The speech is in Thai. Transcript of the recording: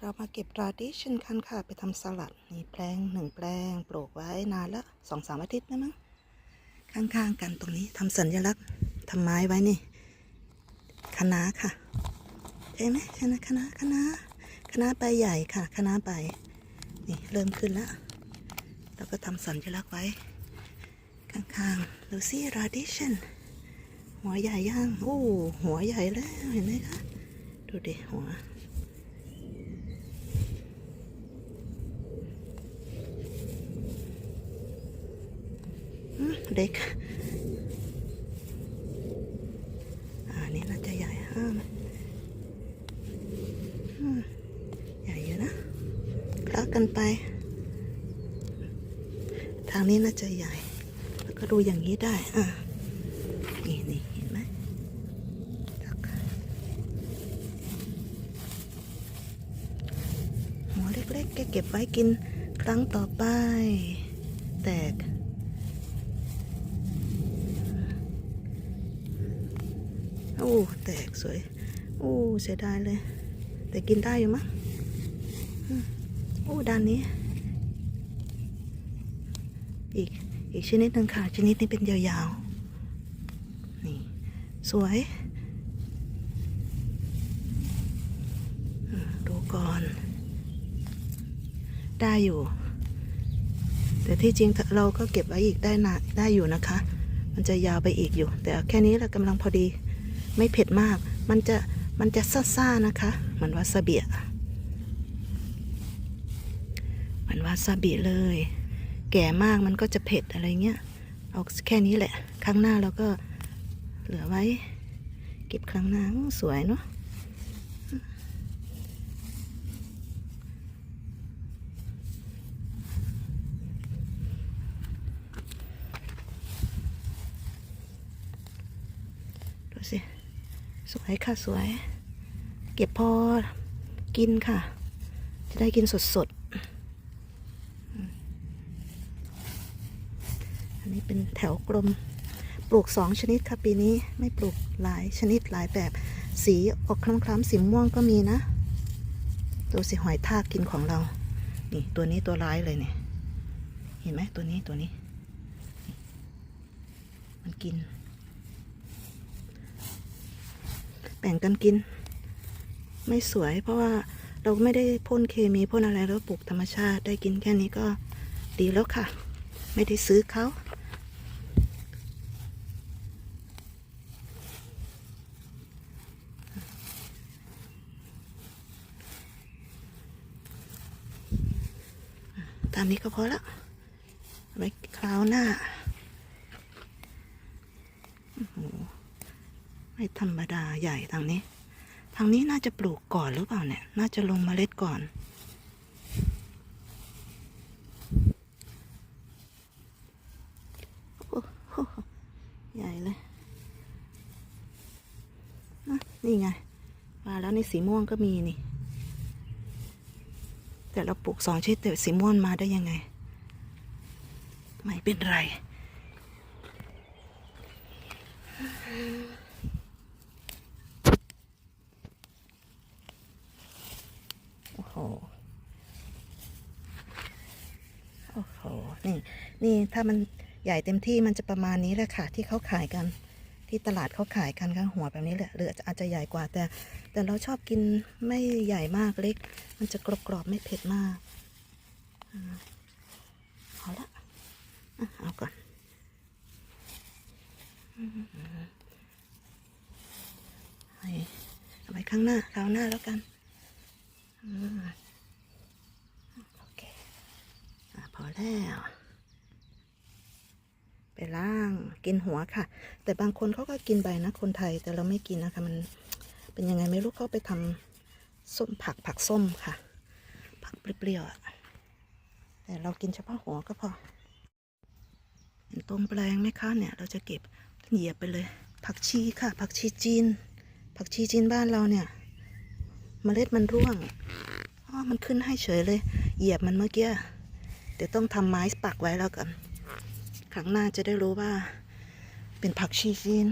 เรามาเก็บราดิชเช่นกันค่ะ ไปทำสลัดนี่แปลงหนึ่งแปลงปลูกไว้นานละสองสามอาทิตย์แล้วมั้งข้างๆกันตรงนี้ทำสัญลักษณ์ทำไม้ไว้นี่คะน้าค่ะใช่ไหมคะน้าคะน้าคะน้าคะน้าใบใหญ่ค่ะคะน้าใบนี่เริ่มขึ้นแล้วเราก็ทำสัญลักษณ์ไว้ ข้างๆลูซี่ราดิชันหัวใหญ่ย่างโอ้หัวใหญ่แล้วเห็นไหมคะดูดิหัว อืม เด็กอันนี้น่าจะใหญ่ห้ามใหญ่อยู่นะคละกันไป ทางนี้น่าจะใหญ่ แล้วก็ดูอย่างนี้ได้ อะนี่นี่เห็นไหมหัวเล็กๆแกเก็บไว้กินครั้งต่อไป แตก โอ้แตกสวย โอ้เสียดายเลย แต่กินได้อยู่มั้งโอ้ด้านนี้ อีกอีกชนิดหนึ่งค่ะ ชนิดนี้เป็นยาวๆ นี่ สวยดูก่อน ได้อยู่ แต่ที่จริงเราก็เก็บไว้อีกได้นะได้อยู่นะคะ มันจะยาวไปอีกอยู่ แต่แค่นี้แหละกำลังพอดี ไม่เผ็ดมาก มันจะมันจะซ่าๆนะคะ เหมือนวาซาบิอะเหมือนวาซาบิเลย แก่มากมันก็จะเผ็ดอะไรเงี้ย เอาแค่นี้แหละ ครั้งหน้าเราก็เหลือไว้ เก็บครั้งหน้าสวยเนาะ ดูสิ ส วยค่ะสวย เก็บพอกินค่ะ จะได้กินสดๆ อันนี้เป็นแถวกลม ปลูกสองชนิดค่ะปีนี้ไม่ปลูกหลายชนิดหลายแบบ สีออกคล้ำๆสีม่วงก็มีนะดูสิหอยทากกินของเรา นี่ตัวนี้ตัวร้ายเลยเนี่ย เห็นไหมตัวนี้ตัวนี้ มันกิน แบ่งกันกิน ไม่สวย เพราะว่าเราไม่ได้พ่นเคมีพ่นอะไรแล้วปลูกธรรมชาติได้กินแค่นี้ก็ดีแล้วค่ะ ไม่ได้ซื้อเขาตามนี้ก็พอละไว้คราวหน้าโอ้โห ไม่ธรรมดาใหญ่ทางนี้ ทางนี้น่าจะปลูกก่อนหรือเปล่าเนี่ย น่าจะลงเมล็ดก่อนโอ้โหใหญ่เลยนะนี่ไง มาแล้วในสีม่วงก็มีนี่ แต่เราปลูกสองชนิดแต่สีม่วงมาได้ยังไง ไม่เป็นไร โอ้โห โอ้โห นี่นี่ถ้ามันใหญ่เต็มที่มันจะประมาณนี้แหละค่ะ ที่เขาขายกัน ที่ตลาดเขาขายกันข้างหัวแบบนี้แหละหรืออาจจะใหญ่กว่าแต่ แต่เราชอบกินไม่ใหญ่มากเล็ก มันจะกรอบๆไม่เผ็ดมากเอาละเอาก่อนอืมให้เอาไว้ข้างหน้าคราวหน้าแล้วกันอโอเคอพอแล้ว ไปล่างกินหัวค่ะ แต่บางคนเขาก็กินใบนะคนไทยแต่เราไม่กินนะคะ มันเป็นยังไงไม่รู้เขาไปทำส้มผักผักส้มค่ะ ผักเปรี้ยวๆอะแต่เรากินเฉพาะหัวก็พอเห็นตรงแปลงไหมคะเนี่ย เราจะเก็บเหยียบไปเลย ผักชีค่ะ ผักชีจีน ผักชีจีนบ้านเราเนี่ยเมล็ดมันร่วงอ๋อมันขึ้นให้เฉยเลย เหยียบมันเมื่อกี้ เดี๋ยวต้องทำไม้ปักไว้แล้วกัน ครั้งหน้าจะได้รู้ว่าเป็นผักชีจีน